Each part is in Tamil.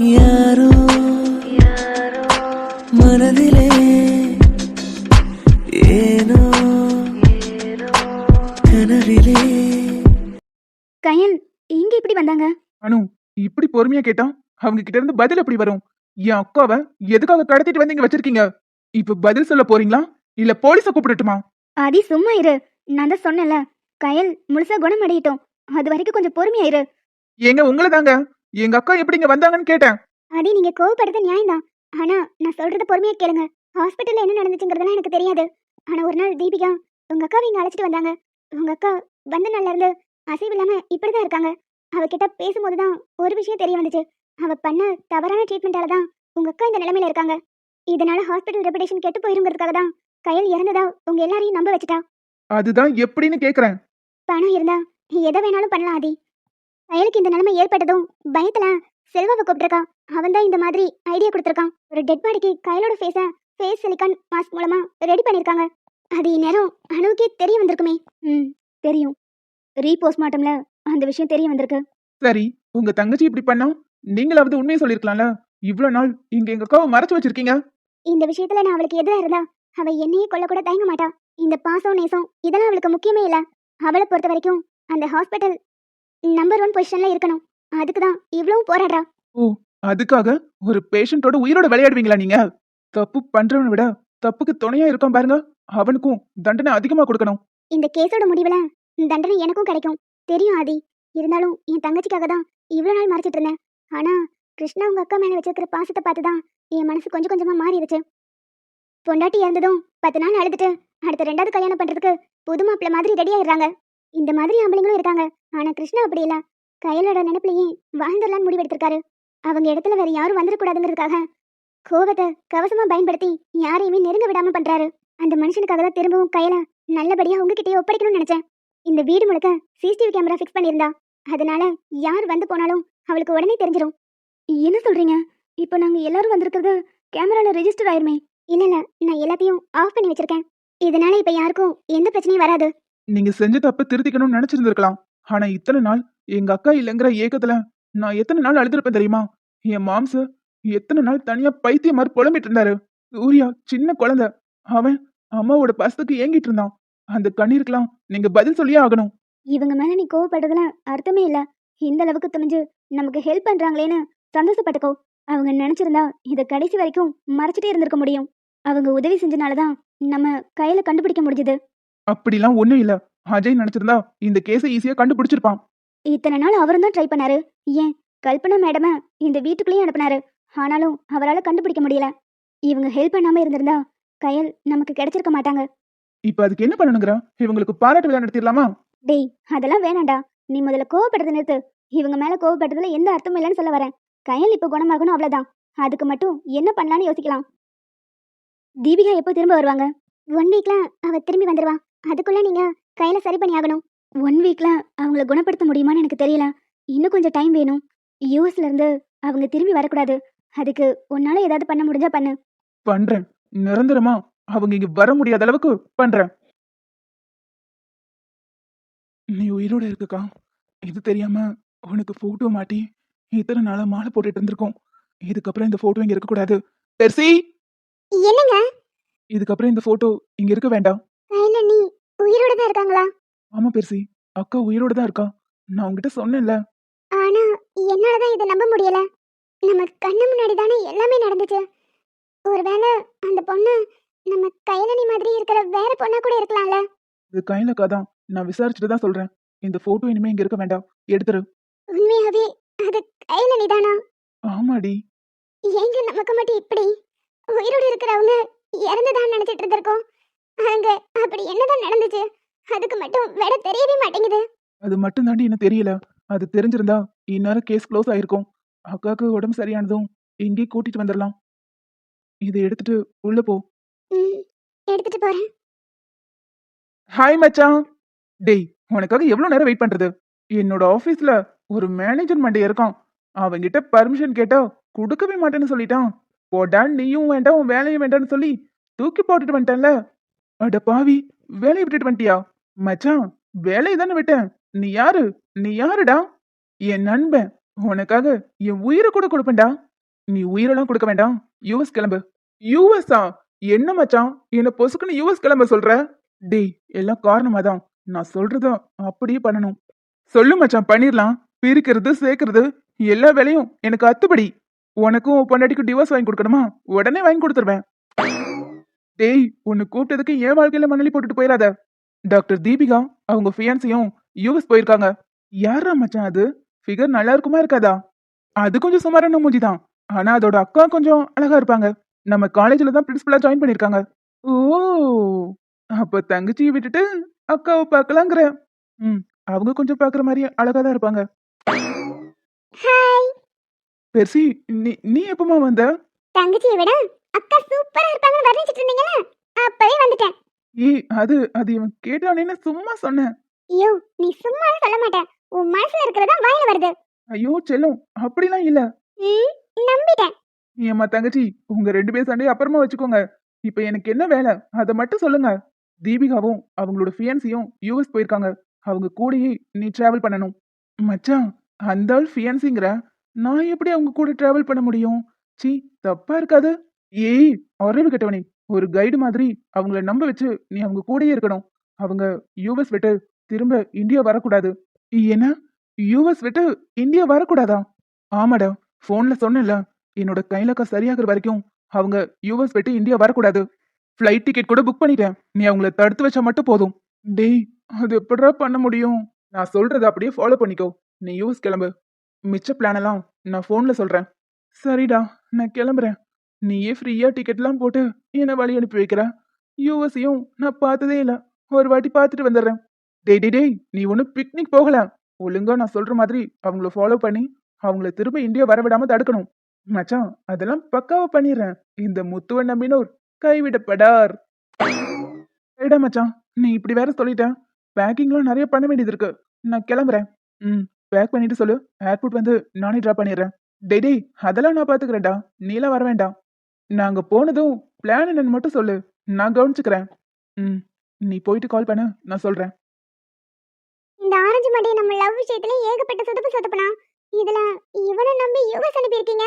யாரோ மனதிலே ஏனோ கனவிலே. கயல் இங்க இப்படி வந்தாங்க? அனு இப்படி பொறுமையா கேட்டா அவங்க கிட்ட இருந்து பதில் எப்படி வரும்? என் அக்காவை எதுக்காக கடத்திட்டு வந்து இங்க வச்சிருக்கீங்க? இப்ப பதில் சொல்ல போறீங்களா? இல்ல போலீஸ கூப்பிடட்டுமா? ஆதி சும்மா இரு. நான் தான் சொன்னேன்ல. கயல் முழுசா குணமடையட்டும். அது வரைக்கும் கொஞ்சம் பொறுமையா இரு. ஏங்க உங்களை தாங்க எங்க அக்கா எப்படி இங்க வந்தாங்கன்னு கேட்டேன். ஆதி நீங்க கோவப்படுறது நியாயம்தான். ஆனா நான் சொல்றத பொறுமையா கேளுங்க. ஹாஸ்பிட்டல்ல என்ன நடந்துச்சுங்கிறதுலாம் எனக்கு தெரியாது. ஆனா ஒரு நாள் தீபிகா உங்க அக்காவை இங்க அழைச்சிட்டு வந்தாங்க. உங்க அக்கா வந்த நாள்ல இருந்து அசைவு இல்லாம இப்படிதான் இருக்காங்க. அவகிட்ட பேசும்போது தான் ஒரு விஷயம் தெரிய வந்துச்சு. அவ பண்ண தவறான ட்ரீட்மெண்டால தான் உங்க அக்கா இந்த நிலைமையில இருக்காங்க. இதனால ஹாஸ்பிட்டல் ரெப்புடேஷன் கெட்டு போயிருங்கிறதுக்காக தான் கயல் இறந்ததா உங்க எல்லாரையும் நம்ப வச்சுட்டா. அதுதான் எப்படின்னு கேக்குறேன். பணம் இருந்தா நீ எதை வேணாலும் பண்ணலாம் ஆதி கயலுக்கு இந்த நிலைமை ஏற்பட்டதும் பயத்துல செல்வாவை கூப்பிட்டிருக்கா அவன் தான் இந்த மாதிரி ஐடியா கொடுத்துருக்கான். ஒரு டெட் பாடிக்கு கயலோட ஃபேஸ ஃபேஸ் சிலிக்கான் மாஸ்க் மூலமா ரெடி பண்ணிருக்காங்க அது இந்நேரம் அணுவுக்கே தெரிய வந்திருக்குமே. ம் தெரியும். ரீபோஸ்ட்மார்ட்டம்ல அந்த விஷயம் தெரிய வந்திருக்கு. சரி உங்க தங்கச்சி இப்படி பண்ணா? நீங்களாவது உண்மையை சொல்லிருக்கலாம்ல இவ்வளவு நாள் இங்க எங்க அக்காவை மறைச்சு வச்சிருக்கீங்க. இந்த விஷயத்துல நான் அவளுக்கு எதிராக இருந்தா அவ என்னையே கொல்ல கூட தயங்க மாட்டா. இந்த பாசம் நேசம் இதெல்லாம் அவளுக்கு முக்கியமே இல்ல. அவளை பொறுத்த வரைக்கும் அந்த ஹாஸ்பிட்டல் நம்பர் ஒன் பொசிஷன்ல இருக்கணும். அதுக்கு தான் இவ்வளவும் போராடுறா. அதுக்காக ஒரு பேஷண்டோட உயிரோட விளையாடுவீங்களா நீங்க? தப்பு பண்றவனை விட தப்புக்கு துணையா இருக்கான் பாருங்க. அவனுக்கும் தண்டனை அதிகமா கொடுக்கணும். இந்த கேஸோட முடிவுல தண்டனை எனக்கும் கிடைக்கும். தெரியும் ஆதி. இருந்தாலும் என் தங்கச்சிக்காக தான் இவ்வளவு நாள் மறைச்சிட்டு இருந்தேன். ஆனா கிருஷ்ணா உங்க அக்கா மேல வச்சிருக்கிற பாசத்தை பார்த்து தான் என் மனசு கொஞ்சம் கொஞ்சமா மாறிடுச்சு. பொண்டாட்டி இறந்ததும் பத்து நாள் அழுதுட்டு அடுத்த ரெண்டாவது கல்யாணம் பண்றதுக்கு புது மாப்பிள்ளை மாதிரி ரெடி ஆயிடுறாங்க. இந்த மாதிரி ஆம்பளைங்களும் இருக்காங்க. ஆனா கிருஷ்ணா அப்படி இல்ல. கையலோட நினைப்புலயே வாழ்ந்துடலான்னு முடிவெடுத்திருக்காரு. அவங்க இடத்துல வேற யாரும் வந்துடக்கூடாதுங்கிறதுக்காக கோவத்தை கவசமா பயன்படுத்தி யாரையுமே நெருங்க விடாம பண்றாரு. அந்த மனுஷனுக்காக தான் திரும்பவும் கையில நல்லபடியா உங்ககிட்டயே ஒப்படைக்கணும்னு நினைச்சேன். இந்த வீடு முழுக்க சிசிடிவி கேமரா ஃபிக்ஸ் பண்ணியிருந்தா. அதனால யார் வந்து போனாலும் அவளுக்கு உடனே தெரிஞ்சிரும். என்ன சொல்றீங்க? இப்போ நாங்க எல்லாரும் வந்திருக்கிறது கேமரால ரெஜிஸ்டர் ஆயிருமே. இல்ல இல்ல. நான் எல்லாத்தையும் ஆஃப் பண்ணி வச்சிருக்கேன். இதனால இப்ப யாருக்கும் எந்த பிரச்சனையும் வராது. நீங்க செஞ்ச தப்ப திருத்திக்கணும்னு நினைச்சிருந்திருக்கலாம். ஆனா இத்தனை நாள் எங்க அக்கா இல்லைங்கிற ஏக்கத்துல நான் எத்தனை நாள் அழுதுருப்பேன் தெரியுமா? என் மாம்ச எத்தனை நாள் தனியா பைத்தியம் மாதிரி புலம்பிட்டு இருந்தாரு. சூர்யா சின்ன குழந்தை. அவன் அம்மாவோட பசத்துக்கு ஏங்கிட்டு இருந்தான். அந்த கண்ணீருக்கெல்லாம் நீங்க பதில் சொல்லியே ஆகணும். இவங்க மேல நீ கோவப்படுறதுல அர்த்தமே இல்ல. இந்த அளவுக்கு துணிஞ்சு நமக்கு ஹெல்ப் பண்றாங்களேன்னு சந்தோஷப்பட்டுக்கோ. அவங்க நினைச்சிருந்தா இதை கடைசி வரைக்கும் மறைச்சிட்டே இருந்திருக்க முடியும். அவங்க உதவி செஞ்சனாலதான் நம்ம கையில கண்டுபிடிக்க முடிஞ்சது. அப்படிலாம் ஒண்ணும் இல்ல. அஜய் நினைச்சிருந்தா இந்த கேஸை ஈஸியா கண்டுபிடிச்சிருப்பான். இத்தனை நாள் அவரும் தான் ட்ரை பண்ணாரு. ஏன்? கல்பனா மேடம இந்த வீட்டுக்குள்ளேயே அனுப்புனாரு. ஆனாலும் அவரால் கண்டுபிடிக்க முடியல. இவங்க ஹெல்ப் பண்ணாம இருந்திருந்தா கயல் நமக்கு கிடைச்சிருக்க மாட்டாங்க. இப்ப அதுக்கு என்ன பண்ணணுங்கிற? இவங்களுக்கு பாராட்டு விழா நடத்திடலாமா? டேய் அதெல்லாம் வேணாம்டா. நீ முதல்ல கோவப்படுறத நிறுத்து. இவங்க மேல கோவப்படுறதுல எந்த அர்த்தமும் இல்லைன்னு சொல்ல வரேன். கயல் இப்போ குணமாகணும் அவ்வளவுதான். அதுக்கு மட்டும் என்ன பண்ணலாம்னு யோசிக்கலாம். தீபிகா எப்போ திரும்ப வருவாங்க? ஒன் வீக்ல அவ திரும்பி வந்துருவா. அதுக்குள்ள நீங்க கையில சரி பண்ணி ஆகணும். ஒன் வீக்ல அவங்கள குணப்படுத்த முடியுமான்னு எனக்கு தெரியல. இன்னும் கொஞ்சம் டைம் வேணும். யூஎஸ்ல இருந்து அவங்க திரும்பி வரக்கூடாது. அதுக்கு உன்னால ஏதாவது பண்ண முடிஞ்சா பண்ணு. பண்றேன். நிரந்தரமா அவங்க இங்க வர முடியாத அளவுக்கு பண்றேன். நீ உயிரோட இருக்கக்கா? இது தெரியாம உனக்கு போட்டோ மாட்டி இத்தனை நாளா மாலை போட்டுட்டு இருந்திருக்கோம். இதுக்கப்புறம் இந்த போட்டோ இங்க இருக்கக்கூடாது. பெர்சி! என்னங்க? இதுக்கப்புறம் இந்த போட்டோ இங்க இருக்க வேண்டாம். உயிரோட தான் இருக்காங்களா? ஆமா பெர்சி. அக்கா உயிரோட தான் இருக்கா? நான் உங்ககிட்ட சொன்னேன்ல. ஆனா என்னாலதான் இதை நம்ப முடியல. நம்ம கண்ணு முன்னாடி தானே எல்லாமே நடந்துச்சு. ஒருவேளை அந்த பொண்ணு நம்ம கையலனி மாதிரி இருக்கிற வேற பொண்ணா கூட இருக்கலாம்ல? இது கையிலக்கா தான். நான் விசாரிச்சுட்டு தான் சொல்றேன். இந்த போட்டோ இனிமே இங்க இருக்க வேண்டாம். எடுத்துரு. உண்மையாவே அது கையலனி தானா? ஆமாடி. ஏங்க நமக்கு மட்டும் இப்படி? உயிரோடு இருக்கிறவங்க இறந்துதான் நினைச்சிட்டு இருந்திருக்கோம். அங்க அப்படி என்னதான் நடந்துச்சு? அதுக்கு மட்டும் விட தெரியவே மாட்டேங்குது. அது மட்டும் தாண்டி எனக்கு தெரியல. அது தெரிஞ்சிருந்தா இந்நேரம் கேஸ் க்ளோஸ் ஆயிருக்கும். அக்காவுக்கு உடம்பு சரியானதும் இங்கே கூட்டிட்டு வந்துடலாம் இதை எடுத்துட்டு உள்ள போ. எடுத்துட்டு போறேன். ஹாய் மச்சான். டேய் உனக்காக எவ்வளவு நேரம் வெயிட் பண்றது? என்னோட ஆபீஸ்ல ஒரு மேனேஜர் மண்டே இருக்கான். அவன்கிட்ட பர்மிஷன் கேட்டா கொடுக்கவே மாட்டேன்னு சொல்லிட்டான். போடா நீயும் வேண்டாம் உன் வேலையும் வேண்டாம்னு சொல்லி தூக்கி போட்டுட்டு வந்துட்டேன்ல. அட பாவி வேலையை விட்டுட்டு வந்துட்டியா? மச்சான் வேலையை தானே விட்டேன். நீ யாரு? நீ யாருடா? என் நண்பன். உனக்காக என் உயிரை கூட கொடுப்பேன்டா. நீ உயிரெல்லாம் கொடுக்க வேண்டாம். யூஎஸ் கிளம்பு. யூஎஸ்ஆ என்ன மச்சான்? என்ன பொசுக்குன்னு யூஎஸ் கிளம்ப சொல்ற? டேய் எல்லாம் காரணமா தான் நான் சொல்றத அப்படியே பண்ணணும். சொல்லு மச்சான் பண்ணிடலாம் பிரிக்கிறது சேர்க்கறது எல்லா வேலையும் எனக்கு அத்துப்படி. உனக்கும் உன் பொண்டாட்டிக்கும் டிவோர்ஸ் வாங்கி கொடுக்கணுமா? உடனே வாங்கி கொடுத்துருவேன். டேய் உன்னை கூப்பிட்டதுக்கு என் வாழ்க்கையில மணலி போட்டுட்டு போயிடாத. டாக்டர் தீபிகா அவங்க ஃபியான்சியும் யூஎஸ் போயிருக்காங்க. யாரா மச்சான் அது? ஃபிகர் நல்லா இருக்குமா இருக்காதா? அது கொஞ்சம் சுமாரான மூஞ்சி தான். ஆனா அதோட அக்கா கொஞ்சம் அழகா இருப்பாங்க. நம்ம காலேஜ்ல தான் பிரின்சிபலா ஜாயின் பண்ணிருக்காங்க ஓ அப்ப தங்கச்சியை விட்டுட்டு அக்காவை பார்க்கலாங்கிற ம் அவங்க கொஞ்சம் பார்க்குற மாதிரி அழகா தான் இருப்பாங்க. பெர்சி நீ நீ எப்பமா வந்த? தங்கச்சியை விட அக்கா சூப்பரா இருப்பாங்கன்னு வர்ணிச்சிட்டு இருந்தீங்கல்ல அப்பவே வந்துட்டேன். ஏய் அது அது இவன் கேட்டானேன்னு சும்மா சொன்னேன். ஐயோ நீ சும்மா சொல்ல மாட்டேன். உன் மனசுல இருக்கிறதா வாயில வருது. ஐயோ செல்லும் அப்படிலாம் இல்ல. ம் நம்பிட்டேன். ஏம்மா தங்கச்சி உங்க ரெண்டு பேர் சண்டையை அப்புறமா வச்சுக்கோங்க. இப்ப எனக்கு என்ன வேலை அதை மட்டும் சொல்லுங்க. தீபிகாவும் அவங்களோட ஃபியான்சியும் யூஎஸ் போயிருக்காங்க. அவங்க கூடயே நீ டிராவல் பண்ணணும். மச்சான் அந்த ஆள் ஃபியான்சிங்கிற நான் எப்படி அவங்க கூட டிராவல் பண்ண முடியும்? சீ தப்பா இருக்காது. ஏய் அறிவு கெட்டவனே ஒரு கைடு மாதிரி அவங்கள நம்ப வச்சு நீ அவங்க கூடயே இருக்கணும். அவங்க யூஎஸ் விட்டு திரும்ப இந்தியா வரக்கூடாது. என்ன யூஎஸ் விட்டு இந்தியா வரக்கூடாதா? ஆமாடா ஃபோனில் சொன்னேன்ல என்னோட கைலக்கா சரியாகிற வரைக்கும் அவங்க யூஎஸ் விட்டு இந்தியா வரக்கூடாது. ஃப்ளைட் டிக்கெட் கூட புக் பண்ணிட்டேன். நீ அவங்கள தடுத்து வச்சா மட்டும் போதும். டேய் அது எப்படா பண்ண முடியும்? நான் சொல்கிறத அப்படியே ஃபாலோ பண்ணிக்கோ. நீ யூஎஸ் கிளம்பு. மிச்ச பிளானெல்லாம் நான் ஃபோனில் சொல்கிறேன் சரிடா நான் கிளம்புறேன். நீயே ஃப்ரீயா டிக்கெட்லாம் போட்டு என்னை வழி அனுப்பி வைக்கிற? யூஎஸையும் நான் பார்த்ததே இல்லை. ஒரு வாட்டி பார்த்துட்டு வந்துடுறேன். டேய் டே டேய் நீ ஒன்றும் பிக்னிக் போகல. ஒழுங்கா நான் சொல்ற மாதிரி அவங்கள ஃபாலோ பண்ணி அவங்கள திரும்ப இந்தியா வரவிடாம தடுக்கணும். மச்சான் அதெல்லாம் பக்காவா பண்ணிடுறேன். இந்த முத்துவ நம்பினோர் கைவிடப்படார். சரிடா மச்சான் நீ இப்படி வேற சொல்லிட்ட. பேக்கிங்லாம் நிறைய பண்ண வேண்டியது இருக்கு. நான் கிளம்புறேன். ம் பேக் பண்ணிட்டு சொல்லு. ஏர்போர்ட் வந்து நானே ட்ராப் பண்ணிடுறேன். டேய் டேய் அதெல்லாம் நான் பாத்துக்கிறேன்டா. நீலாம் வர வேண்டாம். நாங்க போனதும் பிளான் என்னன்னு மட்டும் சொல்லு. நான் கவனிச்சுக்கிறேன். ம் நீ போயிட்டு கால் பண்ணு. நான் சொல்றேன். இந்த ஆரஞ்சு மண்டையை நம்ம லவ் விஷயத்துல ஏகப்பட்ட சொதப்பு சொதப்புனா இதுல இவனை நம்பி யூஎஸ் அனுப்பியிருக்கீங்க.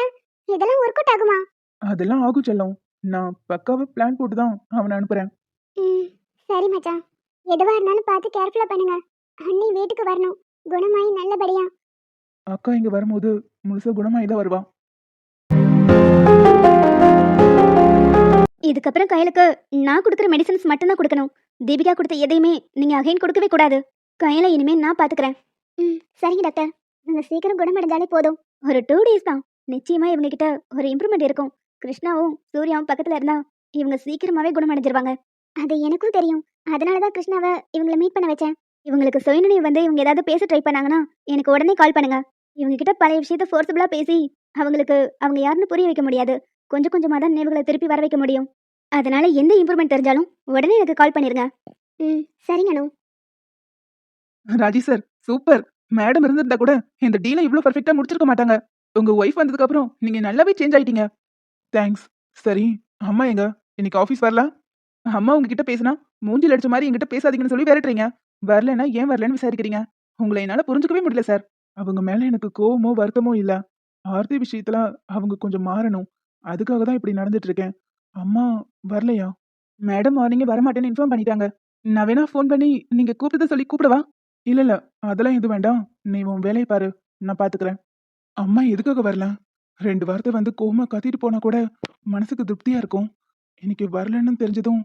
இதெல்லாம் ஒர்க் அவுட் ஆகுமா? அதெல்லாம் ஆகும் செல்லம். நான் பக்காவா பிளான் போட்டு தான் அவனை அனுப்புறேன். ம் சரி மச்சான். எதுவா இருந்தாலும் பார்த்து கேர்ஃபுல்லா பண்ணுங்க. அண்ணி வீட்டுக்கு வரணும். குணமாயி நல்லபடியா. அக்கா இங்க வரும்போது முழுசா குணமாயி தான் வருவா. இதுக்கப்புறம் கையலுக்கு நான் கொடுக்குற மெடிசன்ஸ் மட்டும்தான் கொடுக்கணும். தீபிகா கொடுத்த எதையுமே நீங்கள் அகைன் கொடுக்கவே கூடாது. கையில இனிமேல் நான் பார்த்துக்கிறேன் ம் சரிங்க டாக்டர் நீங்கள் சீக்கிரம் குணமடைஞ்சாலே போதும். ஒரு டூ டேஸ் தான். நிச்சயமாக இவங்க கிட்ட ஒரு இம்ப்ரூவ்மெண்ட் இருக்கும். கிருஷ்ணாவும் சூர்யாவும் பக்கத்தில் இருந்தா இவங்க சீக்கிரமாகவே குணமடைஞ்சிருவாங்க. அது எனக்கும் தெரியும். அதனால தான் கிருஷ்ணாவை இவங்களை மீட் பண்ண வச்சேன். இவங்களுக்கு சுயநினைவு வந்து இவங்க ஏதாவது பேச ட்ரை பண்ணாங்கன்னா எனக்கு உடனே கால் பண்ணுங்க. இவங்க கிட்ட பழைய விஷயத்த ஃபோர்ஸபிளாக பேசி அவங்களுக்கு அவங்க யாருன்னு புரிய வைக்க முடியாது. கொஞ்சம் கொஞ்சமாக தான் நினைவுகளை திருப்பி வர வைக்க முடியும். அதனால எந்த இம்ப்ரூவ்மெண்ட் தெரிஞ்சாலும் உடனே எனக்கு கால் பண்ணிருங்க. ம் சரிங்க Anu. Raji sir super madam இருந்திருந்தா கூட இந்த டீலை இவ்வளோ பர்ஃபெக்டாக முடிச்சிருக்க மாட்டாங்க. உங்க ஒய்ஃப் வந்ததுக்கு அப்புறம் நீங்க நல்லாவே சேஞ்ச் ஆயிட்டீங்க. தேங்க்ஸ் சரி அம்மா எங்க? இன்னைக்கு ஆஃபீஸ் வரலாம் அம்மா உங்ககிட்ட பேசினா மூஞ்சில் அடிச்ச மாதிரி எங்கிட்ட பேசாதீங்கன்னு சொல்லி விரட்டுறீங்க. வரலன்னா ஏன் வரலன்னு விசாரிக்கிறீங்க? உங்களை என்னால் புரிஞ்சுக்கவே முடியல சார் அவங்க மேலே எனக்கு கோவமோ வருத்தமோ இல்லை. ஆர்த்தி விஷயத்துல அவங்க கொஞ்சம் மாறணும். அதுக்காக தான் இப்படி நடந்துட்டு இருக்கேன் அம்மா வரலையா? மேடம் மார்னிங்கே வரமாட்டேன்னு இன்ஃபார்ம் பண்ணிட்டாங்க. நான் வேணா ஃபோன் பண்ணி நீங்க கூப்பிட்டதை சொல்லி கூப்பிடவா? இல்ல இல்ல அதெல்லாம் எதுவும் வேண்டாம். நீ உன் வேலையை பாரு நான் பாத்துக்கிறேன். அம்மா எதுக்காக வரல? ரெண்டு வாரத்தை வந்து கோமா கத்திட்டு போனா கூட மனசுக்கு திருப்தியா இருக்கும். இன்னைக்கு வரலன்னு தெரிஞ்சதும்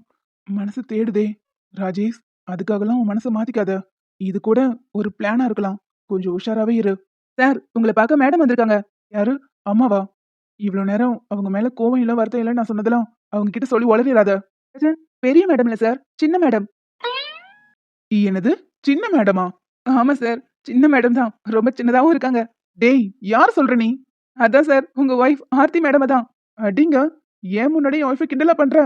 மனசு தேடுதே. ராஜேஷ் அதுக்காகலாம் உன் மனசை மாத்திக்காத. இது கூட ஒரு பிளானா இருக்கலாம். கொஞ்சம் உஷாராவே இரு. சார் உங்களை பார்க்க மேடம் வந்திருக்காங்க. யாரு? அம்மாவா? இவ்வளவு நேரம் அவங்க மேல கோவம் இல்ல வருத்தம் இல்ல நான் சொன்னதெல்லாம் அவங்க கிட்ட சொல்லி உளறிடாத பெரிய மேடம் இல்ல சார் சின்ன மேடம் என்னது? சின்ன மேடமா ஆமா சார் சின்ன மேடம் தான். ரொம்ப சின்னதாவும் இருக்காங்க. டேய் யார் சொல்ற நீ? அதான் சார் உங்க ஒய்ஃப் ஆர்த்தி மேடம் தான். அடிங்க. ஏன் முன்னாடி என் ஒய்ஃபை கிண்டலா பண்ற?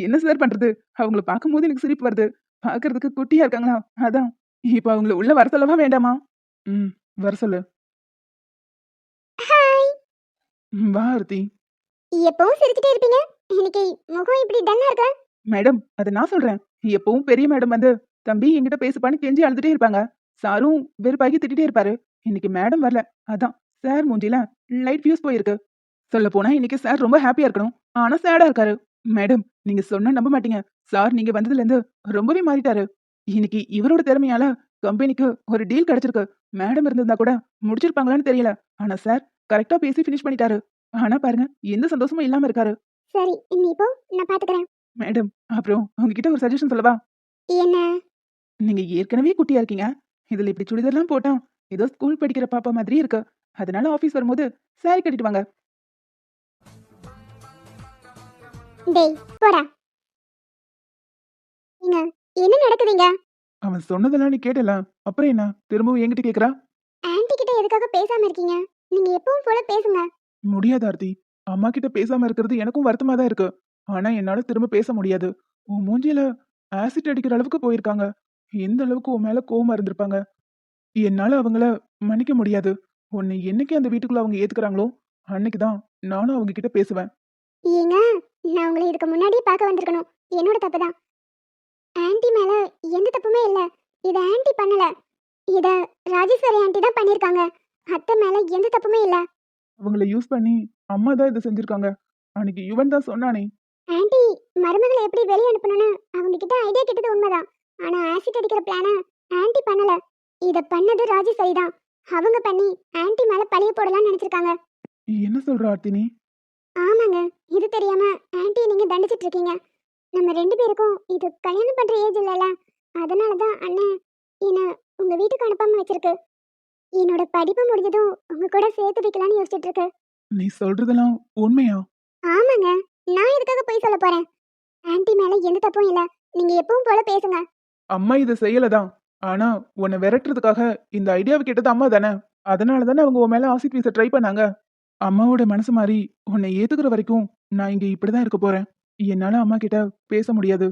என்ன சார் பண்றது? அவங்கள பார்க்கும்போது எனக்கு சிரிப்பு வருது. பார்க்கறதுக்கு குட்டியா இருக்காங்களா? அதான். இப்ப அவங்கள உள்ள வர சொல்லவா வேண்டாமா? ம் வர சொல்லு. வா ஆர்த்தி. எப்பவும் சிரிச்சிட்டே இருப்பீங்க. இன்னைக்கு முகம் இப்படி டல்லா இருக்க? மேடம் அதை நான் சொல்றேன். எப்பவும் பெரிய மேடம் வந்து தம்பி என்கிட்ட பேசுப்பான்னு கெஞ்சி அழுதுட்டே இருப்பாங்க. சாரும் வெறுப்பாகி திட்டிட்டே இருப்பாரு. இன்னைக்கு மேடம் வரல. அதான் சார் மூஞ்சில லைட் ஃபியூஸ் போயிருக்கு. சொல்ல போனா இன்னைக்கு சார் ரொம்ப ஹாப்பியா இருக்கணும். ஆனா சேடா இருக்காரு. மேடம் நீங்க சொன்னா நம்ப மாட்டீங்க. சார் நீங்க வந்ததுல இருந்து ரொம்பவே மாறிட்டாரு. இன்னைக்கு இவரோட திறமையால கம்பெனிக்கு ஒரு டீல் கிடைச்சிருக்கு. மேடம் இருந்திருந்தா கூட முடிச்சிருப்பாங்களான்னு தெரியல. ஆனா சார் கரெக்டா பேசி ஃபினிஷ் பண்ணிட்டாரு. ஆனா பாருங்க எந்த சந்தோஷமும் இல்லாம இருக்காரு. சரி நீ இப்போ நான் பாத்துக்கிறேன். மேடம் அப்புறம் உங்ககிட்ட ஒரு சஜஷன் சொல்லவா? என்ன? நீங்க ஏற்கனவே குட்டியா இருக்கீங்க. இதுல இப்படி சுடிதார்லாம் போட்டா ஏதோ ஸ்கூல் படிக்கிற பாப்பா மாதிரி இருக்கு. அதனால ஆபீஸ் வரும்போது சாரி கட்டிட்டு வாங்க. டேய் போடா. நீங்க என்ன நடக்குதுங்க? அவன் சொன்னதெல்லாம் நீ கேட்டல. அப்புறம் என்ன? திரும்பவும் என்கிட்ட கேக்குறா? ஆன்ட்டி கிட்ட எதுக்காக பேசாம இருக்கீங்க? நீங்க எப்பவும் போல பேசுங்க. முடியாது ஆர்த்தி. அம்மா கிட்ட பேசாம இருக்கிறது எனக்கும் வருத்தமா தான் இருக்கு. ஆனா என்னால திரும்ப பேச முடியாது. உன் மூஞ்சில ஆசிட் அடிக்கிற அளவுக்கு போயிருக்காங்க. எந்த அளவுக்கு உன் மேல கோவமா இருந்திருப்பாங்க? என்னால அவங்கள மன்னிக்க முடியாது. உன்னை என்னைக்கு அந்த வீட்டுக்குள்ள அவங்க ஏத்துக்கிறாங்களோ அன்னைக்குதான் நானும் அவங்க கிட்ட பேசுவேன். ஏங்க நான் உங்களை இதுக்கு முன்னாடியே பார்க்க வந்திருக்கணும். என்னோட தப்பு தான் ஆன்ட்டி மேல எந்த தப்புமே இல்ல. இத ஆன்ட்டி பண்ணல. இத ராஜேஸ்வரி ஆன்ட்டி தான் பண்ணிருக்காங்க. அத்தை மேல எந்த தப்புமே இல்ல. அவங்கள யூஸ் பண்ணி அம்மா தான் இதை செஞ்சிருக்காங்க. அன்னைக்கு யுவன் தான் சொன்னானே. ஆன்ட்டி மருமகளை எப்படி வெளியே அனுப்பணும்னு அவங்க கிட்ட ஐடியா கேட்டது உண்மைதான். ஆனா ஆசிட் அடிக்கிற பிளான ஆன்ட்டி பண்ணல. இத பண்ணது ராஜேஸ்வரி தான் அவங்க பண்ணி ஆன்ட்டி மேல பழிய போடலாம்னு நினைச்சிருக்காங்க. என்ன சொல்ற ஆர்த்தி நீ ஆமாங்க. இது தெரியாம ஆன்ட்டி நீங்க தண்டிச்சிட்டு இருக்கீங்க. நம்ம ரெண்டு பேருக்கும் இது கல்யாணம் பண்ற ஏஜ் இல்லைல்ல. அதனால தான் அண்ணன் என்ன உங்க வீட்டுக்கு அனுப்பாம வச்சிருக்கு. என்னோட படிப்பு முடிஞ்சதும் உங்க கூட சேர்த்து வைக்கலாம்னு யோசிச்சுட்டு இருக்கு நீ சொல்றதெல்லாம் உண்மையா? ஆமாங்க. நான் எதுக்காக போய் சொல்ல போறேன்? ஆன்ட்டி மேல எந்த தப்பும் இல்ல. நீங்க எப்பவும் போல பேசுங்க. அம்மா இதை செய்யலதான். ஆனா உன்னை விரட்டுறதுக்காக இந்த ஐடியாவை கேட்டது அம்மா தானே. அதனால தானே அவங்க உன் மேல ஆசிட் வீச ட்ரை பண்ணாங்க. அம்மாவோட மனசு மாறி உன்னை ஏத்துக்கிற வரைக்கும் நான் இங்க இப்படிதான் இருக்க போறேன். என்னால அம்மா கிட்ட பேச முடியாது.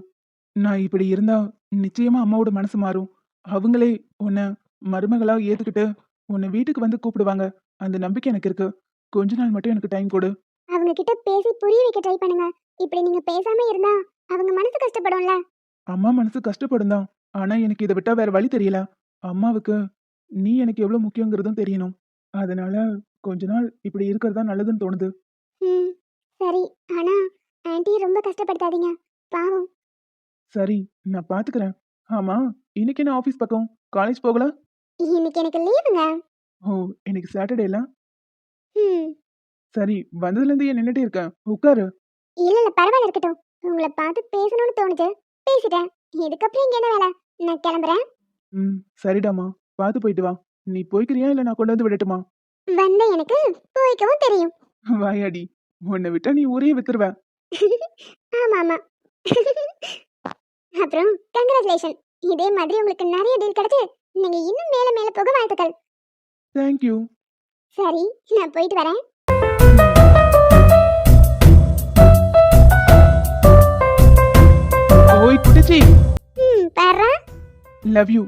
நான் இப்படி இருந்தா நிச்சயமா அம்மாவோட மனசு மாறும். அவங்களே உன்னை மருமகளா ஏத்துக்கிட்டு உன்னை வீட்டுக்கு வந்து கூப்பிடுவாங்க. அந்த நம்பிக்கை எனக்கு இருக்கு. கொஞ்ச நாள் மட்டும் எனக்கு டைம் கொடு. அவங்க கிட்ட பேசி புரிய வைக்க ட்ரை பண்ணுங்க. இப்படி நீங்க பேசாம இருந்தா அவங்க மனசு கஷ்டப்படும்ல. அம்மா மனசு கஷ்டப்படும் தான். ஆனா எனக்கு இதை விட்டா வேற வழி தெரியல. அம்மாவுக்கு நீ எனக்கு எவ்வளவு முக்கியங்கிறதும் தெரியணும். அதனால கொஞ்ச நாள் இப்படி இருக்கிறது தான் நல்லதுன்னு தோணுது. ம். சரி. ஆனா ஆன்ட்டி ரொம்ப கஷ்டப்படுத்தாதீங்க. பாவம். சரி. நான் பாத்துக்கிறேன். ஆமா. இன்னைக்கு என்ன ஆபீஸ் பக்கம்? காலேஜ் போகல? இன்னைக்கு எனக்கு லீவுங்க ஓ இன்னைக்கு சாட்டர்டேல ம். சரி வந்ததுல இருந்து ஏன் நின்னுட்டே இருக்கேன் உட்காரு. இல்ல இல்ல பரவாயில்ல இருக்கட்டும். உங்களை பார்த்து பேசணும்னு தோணுது. பேசிட்டேன். இதுக்கப்புறம் இங்க என்ன வேலை? நான் கிளம்புறேன். ம் சரிடாமா பார்த்து போயிட்டு வா. நீ போய்க்கிறியா? இல்ல நான் கொண்டு வந்து விடட்டுமா? வந்த எனக்கு போய்க்கவும் தெரியும். வாயாடி. உன்னை விட்டா நீ ஊரே வித்துருவ. ஆமா ஆமா. அப்புறம் கங்க்ராச்சுலேஷன் இதே மாதிரி உங்களுக்கு நிறைய டீல் கிடைச்சு நீங்க இன்னும் மேல மேல போக வாழ்த்துக்கள். தேங்க்யூ சரி நான் போயிட்டு வரேன். ஓய் குட்டிச்சி ம் பாரு லவ் யூ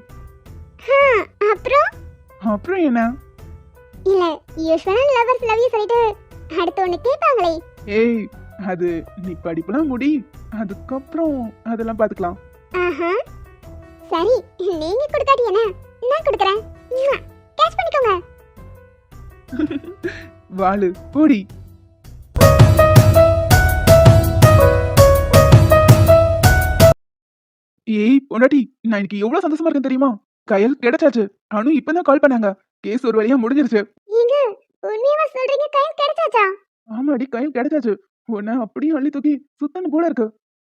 அப்புறம்? அப்புறம் என்ன? இல்ல யூஸ்வலா லவர்ஸ் லவ் யூ சொல்லிட்டு அடுத்து ஒண்ணு கேட்பாங்களே ஏய் அது நீ படிப்புலாம் முடி அதுக்கப்புறம் அதெல்லாம் பாத்துக்கலாம். ஆஹா. சரி நீங்க கொடுக்காட்டி என்ன? நான் கொடுக்குறேன். கேட்ச் பண்ணிக்கோங்க. வாளு போடி. ஏய் பொண்டாட்டி நான் இன்னைக்கு எவ்வளவு சந்தோஷமா இருக்கேன் தெரியுமா? கயல் கிடைச்சாச்சு. அனு இப்பதான் கால் பண்ணாங்க. கேஸ் ஒரு வழியா முடிஞ்சிருச்சு. நீங்க உண்மையாவா சொல்றீங்க கையில் கிடைச்சாச்சா? ஆமாடி கயல் கிடைச்சாச்சு. உன்னை அப்படியே அள்ளி தூக்கி சுத்தன்னு போல இருக்கு.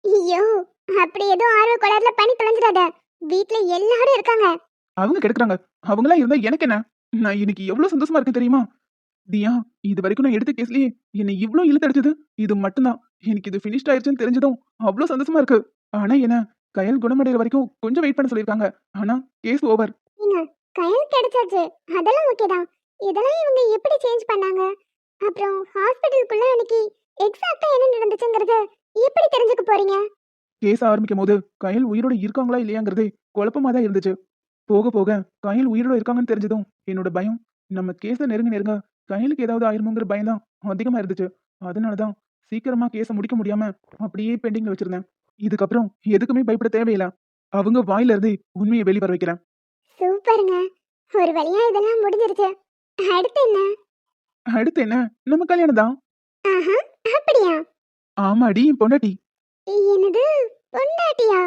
ஐயோ அப்படி ஏதோ ஆர்வ கோளாறுல பண்ணி தொலைஞ்சிடாத. வீட்ல எல்லாரும் இருக்காங்க. அவங்க கிடைக்கிறாங்க. அவங்களா இருந்தா எனக்கு என்ன நான் இன்னைக்கு எவ்வளவு சந்தோஷமா இருக்கேன் தெரியுமா? தியா இது வரைக்கும் நான் எடுத்த கேஸ்லயே என்னை இவ்ளோ இழுத்தடிச்சது. இது மட்டும்தான். எனக்கு இது ஃபினிஷ்ட் ஆயிருச்சுன்னு தெரிஞ்சதும் அவ்வளவு சந்தோஷமா இருக்கு. ஆனா என்ன? கயல் குணமடைகிற வரைக்கும் கொஞ்சம் வெயிட் பண்ண சொல்லியிருக்காங்க. ஆனா கேஸ் ஓவர் கையில் கிடைச்சாச்சு. அதெல்லாம் ஓகே தான். இதெல்லாம் இவங்க எப்படி சேஞ்ச் பண்ணாங்க? அப்புறம் ஹாஸ்பிட்டலுக்குள்ள அன்னைக்கு எக்ஸாக்ட்டா என்ன நடந்துச்சுங்கிறது எப்படி தெரிஞ்சுக்க போறீங்க? கேஸ் ஆரம்பிக்கும் போது கயல் உயிரோட இருக்காங்களா இல்லையாங்கிறதே குழப்பமா தான் இருந்துச்சு. போக போக கயல் உயிரோட இருக்காங்கன்னு தெரிஞ்சதும் என்னோட பயம் நம்ம கேஸை நெருங்க நெருங்க கயலுக்கு ஏதாவது ஆயிருமோங்கிற பயம் தான் அதிகமா இருந்துச்சு. அதனாலதான் சீக்கிரமா கேஸை முடிக்க முடியாம அப்படியே பெண்டிங்ல வச்சிருந்தேன். இதுக்கப்புறம் எதுக்குமே பயப்பட தேவையில்ல. அவங்க வாயில இருந்து உண்மையை வெளிவர வைக்கிறேன். சூப்பருங்க. ஒரு வழியா இதெல்லாம் முடிஞ்சிருச்சு. அடுத்து என்ன? அடுத்து என்ன? நம்ம கல்யாணம் தான். அப்படியா? ஆமாடி பொண்டாட்டி. என்னது? பொண்டாட்டியா?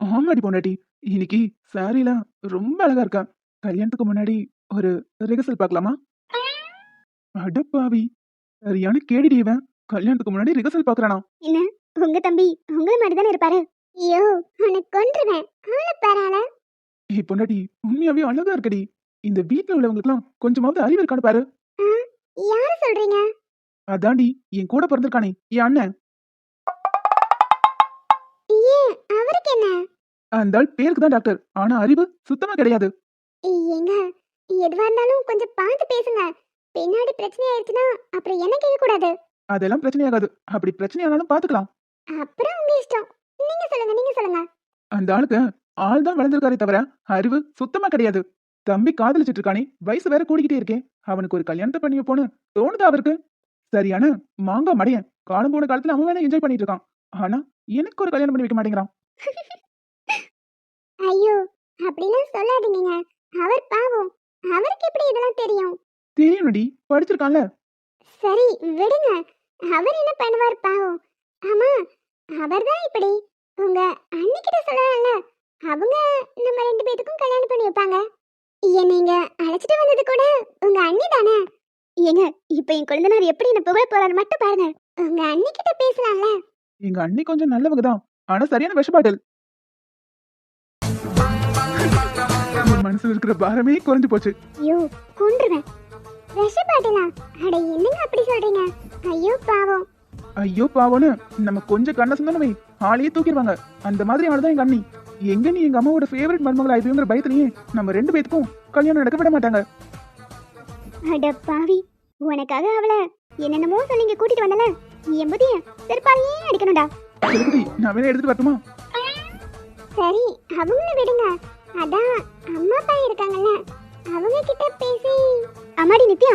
ஆமாடி பொண்டாட்டி. இன்னைக்கு சாரில ரொம்ப அழகா இருக்கா. கல்யாணத்துக்கு முன்னாடி ஒரு ரிகர்சல் பார்க்கலாமா? அடப்பாவி சரியான கேடிடி இவன். கல்யாணத்துக்கு முன்னாடி ரிகர்சல் பாக்குறானா என்ன? உங்க தம்பி உங்களை மாதிரி தானே இருப்பாரு? ஐயோ உனக்கு கொன்றுவேன். ஆள ஏய் பொண்டாட்டி உண்மையாவே அழகா இருக்கடி. இந்த வீட்ல உள்ளவங்களுக்குலாம் கொஞ்சமாவது அறிவு இருக்கான்னு பாரு. யார சொல்றீங்க? அதாண்டி என் கூட பிறந்திருக்கானே என் அண்ணன். ஏன்? அவருக்கு என்ன? அந்த ஆள் பேருக்கு தான் டாக்டர். ஆனா அறிவு சுத்தமா கிடையாது. ஏங்க எதுவா இருந்தாலும் கொஞ்சம் பார்த்து பேசுங்க. பின்னாடி பிரச்சனை ஆயிடுச்சுன்னா அப்புறம் என்ன கேட்க கூடாது அதெல்லாம் பிரச்சனையாகாது அப்படி பிரச்சனையானாலும் பாத்துக்கலாம் அப்புறம் உங்க இஷ்டம். நீங்க சொல்லுங்க நீங்க சொல்லுங்க. அந்த ஆளுக்கு ஆள் தான் வளர்ந்திருக்காரே தவிர அறிவு சுத்தமா கிடையாது. தம்பி காதலிச்சிட்டு இருக்கானே வயசு வேற கூடிக்கிட்டே இருக்கே. அவனுக்கு ஒரு கல்யாணத்தை பண்ணி வைப்போன்னு தோணுதா அவருக்கு? சரியான மாங்கா மடையன். காலம் போன காலத்துல அவன் வேணா என்ஜாய் பண்ணிட்டு இருக்கான் ஆனா எனக்கு ஒரு கல்யாணம் பண்ணி வைக்க மாட்டேங்கிறான். ஐயோ அப்படிலாம் சொல்லாதீங்க அவர் பாவம். அவருக்கு எப்படி இதெல்லாம் தெரியும்? தெரியும்டி படிச்சிருக்கான்ல. சரி விடுங்க. அவர் என்ன பண்ணுவார் பாவம். ஆமா அவர்தான் இப்படி. உங்க அண்ணிக்கிட்ட சொல்லலாம்ல. அவங்க நம்ம ரெண்டு பேத்துக்கும் கல்யாணம் பண்ணி வைப்பாங்க. ஏன் நீங்க அழைச்சிட்டு வந்தது கூட உங்க அண்ணி தானே? ஏங்க இப்ப என் குழந்தைனார் எப்படி என்ன புகழ போறாரு மட்டும் பாருங்க. உங்க அண்ணி கிட்ட பேசலாம்ல. எங்க அண்ணி கொஞ்சம் நல்லவங்க தான் ஆனா சரியான விஷபாட்டல். மனசுல இருக்கிற பாரமே குறைஞ்சு போச்சு. ஐயோ கொன்றுவேன். விஷ பாட்டிலா அட என்னங்க அப்படி சொல்றீங்க? ஐயோ பாவம். ஐயோ பாவன்னு நம்ம கொஞ்சம் கண்ண சொந்தனவே ஆளையே தூக்கிடுவாங்க. அந்த மாதிரி ஆளுதான் எங்க அண்ணி. எங்க நீ எங்க அம்மாவோட ஃபேவரட் மருமகள் ஆயிடுங்கிற பயத்திலேயே நம்ம ரெண்டு பேத்துக்கும் கல்யாணம் நடக்க விட மாட்டாங்க. அட பாவி உனக்காக அவளை என்னென்னமோ சொல்லி இங்க கூட்டிட்டு வந்தல என் புதிய செருப்பாலேயே அடிக்கணும்டா. திருப்பதி நான் வேணா எடுத்துட்டு வரட்டுமா? சரி அவங்கள விடுங்க. அதான் அம்மா அப்பா இருக்காங்கல்ல அவங்க கிட்ட பேசி. அம்மாடி நித்யா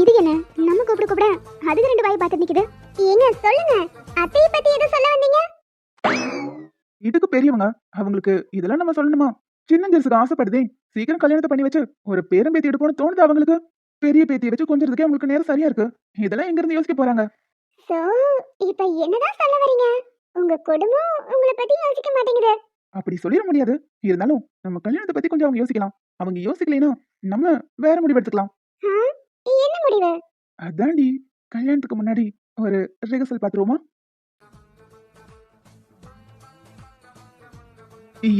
இது என்ன? நம்ம கூப்பிட கூப்பிட. அதுக்கு ரெண்டு வாய் பார்த்து நிக்குது. ஏங்க சொல்லுங்க. அத்தையை பத்தி எதை சொல்ல வந்தீங்க? இதுக்கு பெரியவங்க அவங்களுக்கு இதெல்லாம் நம்ம சொல்லணுமா? சின்ன ஜெருசுக்கு ஆசைப்படுதே. சீக்கிரம் கல்யாணத்தை பண்ணி வச்சு ஒரு பேரம் பேத்தி எடுப்போம்னு தோணுது அவங்களுக்கு? பெரிய பேத்தியை வச்சு கொஞ்சிறதுக்கே உங்களுக்கு நேரம் சரியா இருக்கு. இதெல்லாம் எங்க இருந்து யோசிக்க போறாங்க? சோ இப்போ என்னதான் சொல்ல வரீங்க உங்க குடும்பம் உங்களை பத்தி யோசிக்க மாட்டேங்குது. அப்படி சொல்லிட முடியாது. இருந்தாலும் நம்ம கல்யாணத்தை பத்தி கொஞ்சம் அவங்க யோசிக்கலாம். அவங்க யோசிக்கலைன்னா நம்ம வேற முடிவு எடுத்துக்கலாம்? என்ன முடிவு? அதாண்டி கல்யாணத்துக்கு முன்னாடி ஒரு ரிகர்சல் பாத்துருவோமா?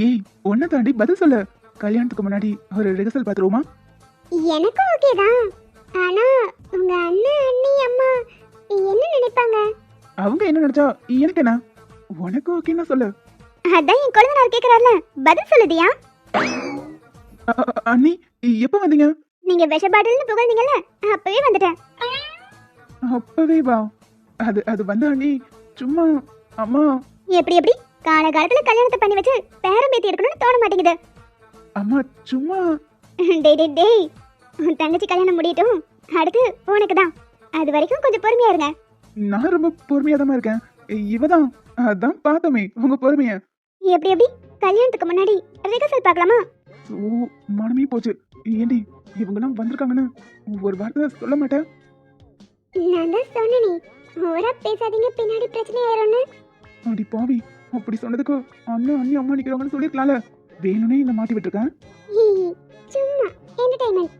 ஏய் ஒன்ன தாண்டி பதில் சொல்லு. கல்யாணத்துக்கு முன்னாடி ஒரு ரிகர்சல் பாத்துருவோமா? எனக்கும் ஓகே தான். ஆனா உங்க அண்ணன் அண்ணி அம்மா என்ன நினைப்பாங்க? அவங்க என்ன நினைச்சா எனக்கு என்ன? உனக்கு ஓகேன்னா சொல்லு. அதான் என் குழந்தைனார் கேக்குறாருல பதில் சொல்லுதியா? அண்ணி எப்ப வந்தீங்க? நீங்க விஷ பாட்டில்னு புகழ்ந்தீங்கல்ல அப்பவே வந்துட்டேன். அப்பவே வா. அது அது வந்த அண்ணி சும்மா அம்மா. எப்படி எப்படி? கால காலத்துல கல்யாணத்தை பண்ணி வச்சு பேரம் பேத்தி இருக்கணும்னு தோண மாட்டேங்குது. அம்மா சும்மா டேய் டேய் டேய். உன் தங்கச்சி கல்யாணம் முடியட்டும். அடுத்து உனக்கு தான். அது வரைக்கும் கொஞ்சம் பொறுமையா இருங்க. நான் ரொம்ப பொறுமையா தான் இருக்கேன் இவதான் அதான் பார்த்தோமே உங்க பொறுமைய. எப்படி எப்படி? கல்யாணத்துக்கு முன்னாடி ரிகர்சல் பார்க்கலாமா? ஓ மனமே போச்சு. ஏண்டி இவங்கெல்லாம் வந்திருக்காங்கன்னு ஒரு வார்த்தை சொல்ல மாட்டேன். நான் தான் சொன்னேனே ஓவரா பேசாதீங்க பின்னாடி பிரச்சனை ஆயிரும்னு. அடி பாவி அப்படி சொன்னதுக்கு அண்ணன் அண்ணி அம்மா நிக்கிறாங்கன்னு சொல்லிருக்கலாம்ல வேணும்னே இந்த மாட்டி விட்டுருக்கேன் சும்மா என்டர்டைன்மெண்ட்